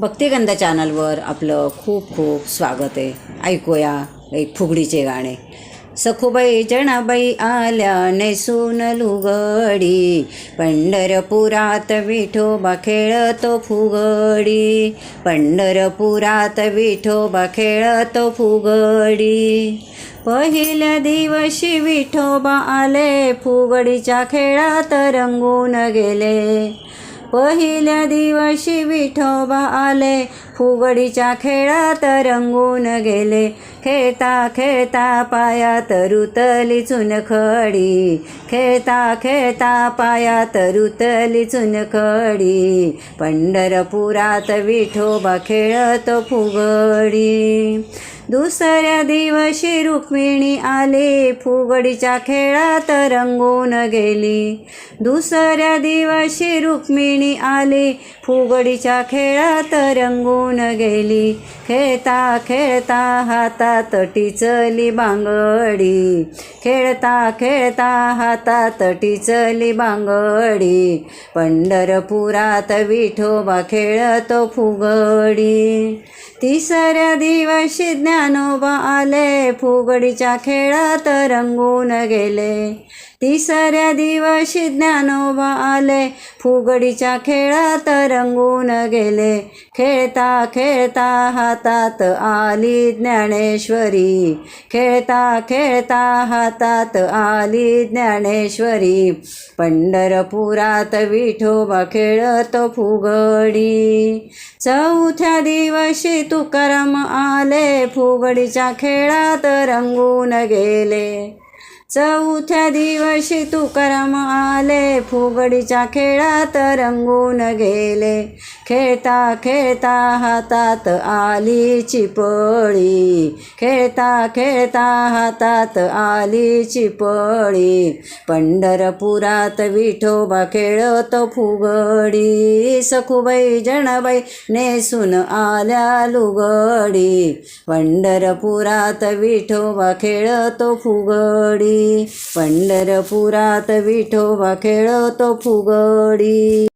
भक्तिगंधा चॅनलवर आपलं खूप खूप स्वागत आहे. ऐकूया एक फुगडीचे गाणे. सखूबाई जणाबाई आल्या नेसून लुगडी. पंढरपुरात विठोबा खेळतो फुगडी. पंढरपुरात विठोबा खेळतो फुगडी. पहिल्या दिवशी विठोबा आले फुगडीच्या खेळात रंगून गेले. पहिल्या दिवशी विठोबा आले. फुगडीच्या खेळात रंगून गेले. खेळता खेळता पायात रुतली चुनखडी. खेळता खेळता पायात रुतली चुनखडी. पंढरपुरात विठोबा खेळत फुगडी. दुसऱ्या दिवशी रुक्मिणी आली. फुगडीच्या खेळात रंगून गेली. दुसऱ्या दिवशी रुक्मिणी आली. फुगडीच्या खेळात रंगून गेली. खेळता खेळता हातात टिचली बांगडी. खेळता खेळता हातात टिचली बांगडी. पंढरपुरात विठोबा खेळतो फुगडी. तिसऱ्या दिवशी ज्ञानोबा आले. फुगडीच्या खेळात रंगून गेले. तिसऱ्या दिवशी ज्ञानोबा आले फुगडीच्या खेळात रंगून गेले. खेळता खेळता हातात आली ज्ञानेश्वरी. खेळता खेळता हातात आली ज्ञानेश्वरी. पंढरपुरात विठोबा खेळतो फुगडी. चौथ्या दिवशी तुकाराम आले फुगडीच्या खेळात रंगून गेले. चौथ्या दिवशी तुकाराम आले. फुगडीच्या खेळात रंगून गेले. खेळता खेळता हातात आली चिपळी. खेळता खेळता हातात आली चिपळी. पंढरपुरात विठोबा खेळतो फुगडी. सखुबाई जणबाई नेसून आल्या लुगडी. पंढरपुरात विठोबा खेळतो फुगडी. पंढरपुरात विठोबा खेळतो फुगडी.